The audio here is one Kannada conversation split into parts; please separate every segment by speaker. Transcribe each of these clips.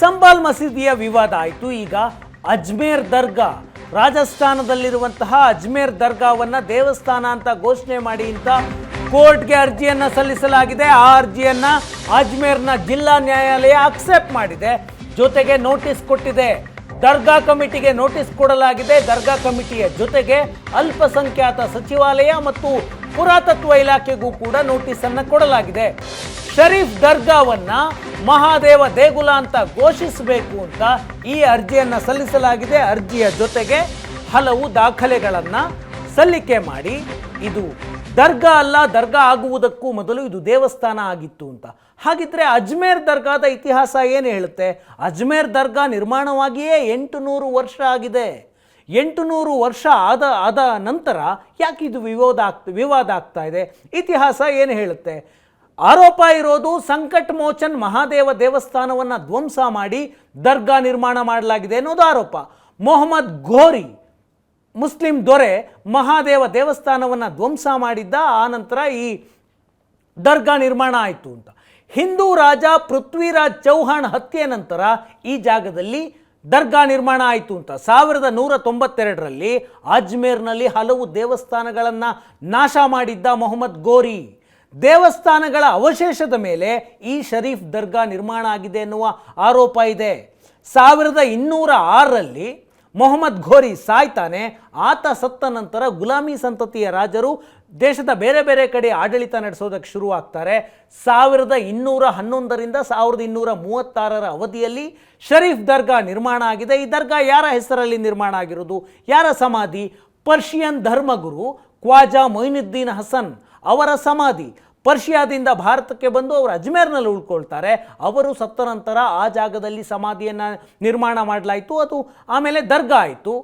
Speaker 1: ಸಂಬಾಲ್ ಮಸೀದಿಯ ವಿವಾದ ಆಯಿತು. ಈಗ ಅಜ್ಮೇರ್ ದರ್ಗಾ, ರಾಜಸ್ಥಾನದಲ್ಲಿರುವಂತಹ ಅಜ್ಮೇರ್ ದರ್ಗಾವನ್ನು ದೇವಸ್ಥಾನ ಅಂತ ಘೋಷಣೆ ಮಾಡಿ ಅಂತ ಕೋರ್ಟ್ಗೆ ಅರ್ಜಿಯನ್ನು ಸಲ್ಲಿಸಲಾಗಿದೆ. ಆ ಅರ್ಜಿಯನ್ನು ಅಜ್ಮೇರ್ನ ಜಿಲ್ಲಾ ನ್ಯಾಯಾಲಯ ಅಕ್ಸೆಪ್ಟ್ ಮಾಡಿದೆ. ಜೊತೆಗೆ ನೋಟಿಸ್ ಕೊಟ್ಟಿದೆ. ದರ್ಗಾ ಕಮಿಟಿಗೆ ನೋಟಿಸ್ ಕೊಡಲಾಗಿದೆ. ದರ್ಗಾ ಕಮಿಟಿಯ ಜೊತೆಗೆ ಅಲ್ಪಸಂಖ್ಯಾತ ಸಚಿವಾಲಯ ಮತ್ತು ಪುರಾತತ್ವ ಇಲಾಖೆಗೂ ಕೂಡ ನೋಟಿಸನ್ನು ಕೊಡಲಾಗಿದೆ. ಶರೀಫ್ ದರ್ಗಾವನ್ನ ಮಹಾದೇವ ದೇಗುಲ ಅಂತ ಘೋಷಿಸಬೇಕು ಅಂತ ಈ ಅರ್ಜಿಯನ್ನ ಸಲ್ಲಿಸಲಾಗಿದೆ. ಅರ್ಜಿಯ ಜೊತೆಗೆ ಹಲವು ದಾಖಲೆಗಳನ್ನು ಸಲ್ಲಿಕೆ ಮಾಡಿ. ಇದು ದರ್ಗಾ ಅಲ್ಲ, ದರ್ಗಾ ಆಗುವುದಕ್ಕೂ ಮೊದಲು ಇದು ದೇವಸ್ಥಾನ ಆಗಿತ್ತು ಅಂತ. ಹಾಗಿದ್ರೆ ಅಜ್ಮೇರ್ ದರ್ಗಾದ ಇತಿಹಾಸ ಏನು ಹೇಳುತ್ತೆ? ಅಜ್ಮೇರ್ ದರ್ಗಾ ನಿರ್ಮಾಣವಾಗಿಯೇ ಎಂಟು ನೂರು ವರ್ಷ ಆಗಿದೆ. ಎಂಟು ನೂರು ವರ್ಷ ಆದ ಆದ ನಂತರ ಯಾಕೆ ಇದು ವಿವಾದ ಆಗ್ತ, ವಿವಾದ ಆಗ್ತಾ ಇದೆ? ಇತಿಹಾಸ ಏನು ಹೇಳುತ್ತೆ? ಆರೋಪ ಇರೋದು ಸಂಕಟ್ ಮೋಚನ್ ಮಹಾದೇವ ದೇವಸ್ಥಾನವನ್ನು ಧ್ವಂಸ ಮಾಡಿ ದರ್ಗಾ ನಿರ್ಮಾಣ ಮಾಡಲಾಗಿದೆ ಅನ್ನೋದು ಆರೋಪ. ಮೊಹಮ್ಮದ್ ಘೋರಿ, ಮುಸ್ಲಿಂ ದೊರೆ ಮಹಾದೇವ ದೇವಸ್ಥಾನವನ್ನು ಧ್ವಂಸ ಮಾಡಿದ್ದ, ಆ ನಂತರ ಈ ದರ್ಗಾ ನಿರ್ಮಾಣ ಆಯಿತು ಅಂತ. ಹಿಂದೂ ರಾಜ ಪೃಥ್ವಿರಾಜ್ ಚೌಹಾಣ್ ಹತ್ಯೆ ನಂತರ ಈ ಜಾಗದಲ್ಲಿ ದರ್ಗಾ ನಿರ್ಮಾಣ ಆಯಿತು ಅಂತ. ಸಾವಿರದ ನೂರ ತೊಂಬತ್ತೆರಡರಲ್ಲಿ ಅಜ್ಮೇರ್ನಲ್ಲಿ ಹಲವು ದೇವಸ್ಥಾನಗಳನ್ನು ನಾಶ ಮಾಡಿದ್ದ ಮೊಹಮ್ಮದ್ ಗೋರಿ ದೇವಸ್ಥಾನಗಳ ಅವಶೇಷದ ಮೇಲೆ ಈ ಶರೀಫ್ ದರ್ಗಾ ನಿರ್ಮಾಣ ಆಗಿದೆ ಎನ್ನುವ ಆರೋಪ ಇದೆ. ಸಾವಿರದ ಇನ್ನೂರ ಆರರಲ್ಲಿ ಮೊಹಮ್ಮದ್ ಘೋರಿ ಸಾಯ್ತಾನೆ, ಆತ ಸತ್ತ ನಂತರ ಗುಲಾಮಿ ಸಂತತಿಯ ರಾಜರು ದೇಶದ ಬೇರೆ ಬೇರೆ ಕಡೆ ಆಡಳಿತ ನಡೆಸೋದಕ್ಕೆ ಶುರುವಾಗ್ತಾರೆ. ಸಾವಿರದ ಇನ್ನೂರ ಹನ್ನೊಂದರಿಂದ ಸಾವಿರದ ಇನ್ನೂರ ಮೂವತ್ತಾರರ ಅವಧಿಯಲ್ಲಿ ಶರೀಫ್ ದರ್ಗಾ ನಿರ್ಮಾಣ ಆಗಿದೆ. ಈ ದರ್ಗಾ ಯಾರ ಹೆಸರಲ್ಲಿ ನಿರ್ಮಾಣ ಆಗಿರೋದು ಯಾರ ಸಮಾಧಿ? ಪರ್ಷಿಯನ್ ಧರ್ಮಗುರು ಖ್ವಾಜಾ ಮೊಯಿನುದ್ದೀನ್ ಹಸನ್ ಅವರ ಸಮಾಧಿ. ಪರ್ಷಿಯಾದಿಂದ ಭಾರತಕ್ಕೆ ಬಂದು ಅವರು ಅಜ್ಮೇರ್ನಲ್ಲಿ ಉಳ್ಕೊಳ್ತಾರೆ. ಅವರು ಸತ್ತ ನಂತರ ಆ ಜಾಗದಲ್ಲಿ ಸಮಾಧಿಯನ್ನು ನಿರ್ಮಾಣ ಮಾಡಲಾಯಿತು. ಅದು ಆಮೇಲೆ ದರ್ಗಾ ಆಯಿತು.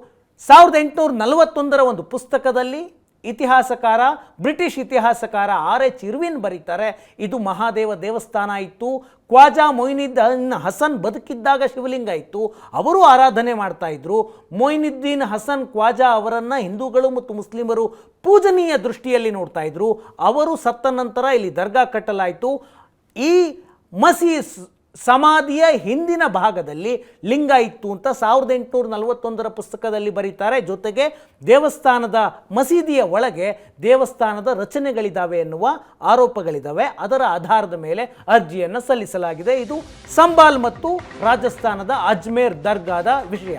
Speaker 1: ಸಾವಿರದ ಎಂಟುನೂರ ನಲವತ್ತೊಂದರ ಒಂದು ಪುಸ್ತಕದಲ್ಲಿ ಇತಿಹಾಸಕಾರ, ಬ್ರಿಟಿಷ್ ಇತಿಹಾಸಕಾರ ಆರ್ ಎಚ್ ಇರ್ವಿನ್ ಬರೀತಾರೆ. ಇದು ಮಹಾದೇವ ದೇವಸ್ಥಾನ ಇತ್ತು. ಖ್ವಾಜಾ ಮೊಯ್ನುದ್ದೀನ್ ಹಸನ್ ಬದುಕಿದ್ದಾಗ ಶಿವಲಿಂಗ ಇತ್ತು. ಅವರು ಆರಾಧನೆ ಮಾಡ್ತಾ ಇದ್ರು. ಮೊಯ್ನುದ್ದೀನ್ ಹಸನ್, ಖ್ವಾಜಾ ಅವರನ್ನು ಹಿಂದೂಗಳು ಮತ್ತು ಮುಸ್ಲಿಮರು ಪೂಜನೀಯ ದೃಷ್ಟಿಯಲ್ಲಿ ನೋಡ್ತಾ ಇದ್ರು. ಅವರು ಸತ್ತ ನಂತರ ಇಲ್ಲಿ ದರ್ಗಾ ಕಟ್ಟಲಾಯಿತು. ಈ ಮಸಿ ಸಮಾಧಿಯ ಹಿಂದಿನ ಭಾಗದಲ್ಲಿ ಲಿಂಗ ಇತ್ತು ಅಂತ ಸಾವಿರದ ಎಂಟುನೂರ ನಲವತ್ತೊಂದರ ಪುಸ್ತಕದಲ್ಲಿ ಬರೀತಾರೆ. ಜೊತೆಗೆ ದೇವಸ್ಥಾನದ ಮಸೀದಿಯ ಒಳಗೆ ದೇವಸ್ಥಾನದ ರಚನೆಗಳಿದ್ದಾವೆ ಎನ್ನುವ ಆರೋಪಗಳಿದ್ದಾವೆ ಅದರ ಆಧಾರದ ಮೇಲೆ ಅರ್ಜಿಯನ್ನು ಸಲ್ಲಿಸಲಾಗಿದೆ. ಇದು ಸಂಬಾಲ್ ಮತ್ತು ರಾಜಸ್ಥಾನದ ಅಜ್ಮೇರ್ ದರ್ಗಾದ ವಿಷಯ.